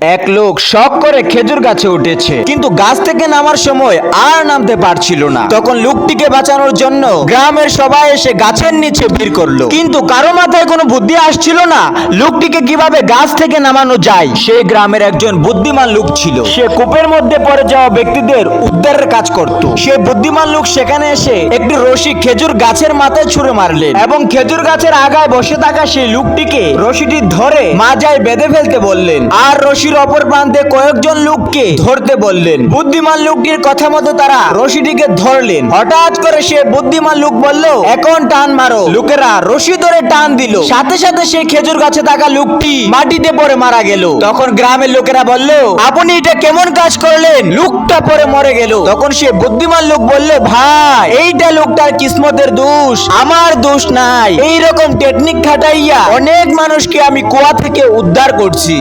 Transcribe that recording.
এক লোক শখ করে খেজুর গাছে উঠেছে, কিন্তু গাছ থেকে নামার সময় আর নামতে পারছিল না। তখন লোকটিকে বাঁচানোর জন্য গ্রামের সবাই এসে গাছের নিচে ভিড় করল। কিন্তু কারও মাথায় কোনো বুদ্ধি আসছিল না, লোকটিকে কীভাবে গাছ থেকে নামানো যায়? সে গ্রামের একজন বুদ্ধিমান লোক ছিল। সে কূপের মধ্যে পড়ে যাওয়া ব্যক্তিদের উদ্ধারের কাজ করত। সে বুদ্ধিমান লোক সেখানে এসে একটি রশি খেজুর গাছের মাথায় ছুঁড়ে মারলেন এবং খেজুর গাছের আগায় বসে থাকা সেই লোকটিকে রশিটি ধরে মাজায় বেঁধে ফেলতে বললেন, আর রশির অপর প্রান্তে কয়েকজন লোককে ধরতে বললেন। বুদ্ধিমান লোকটির কথা মতো তারা রশিটিকে ধরলেন। হঠাৎ করে সে বুদ্ধিমান লোক বলল, এখন টান মারো। লোকেরা রশি ধরে টান দিল। সাথে সাথে সে খেজুর গাছে থাকা লোকটি মাটিতে পড়ে মারা গেল। তখন গ্রামের লোকেরা বলল, আপনি এটা কেমন কাজ করলেন? লোকটা পরে মরে গেল। তখন সে বুদ্ধিমান লোক বলল, ভাই, এইটা লোকটার কিসমতের দোষ। আমার দোষ নাই। এইরকম টেকনিক খাটাইয়া অনেক মানুষকে আমি কুয়া থেকে উদ্ধার করছি।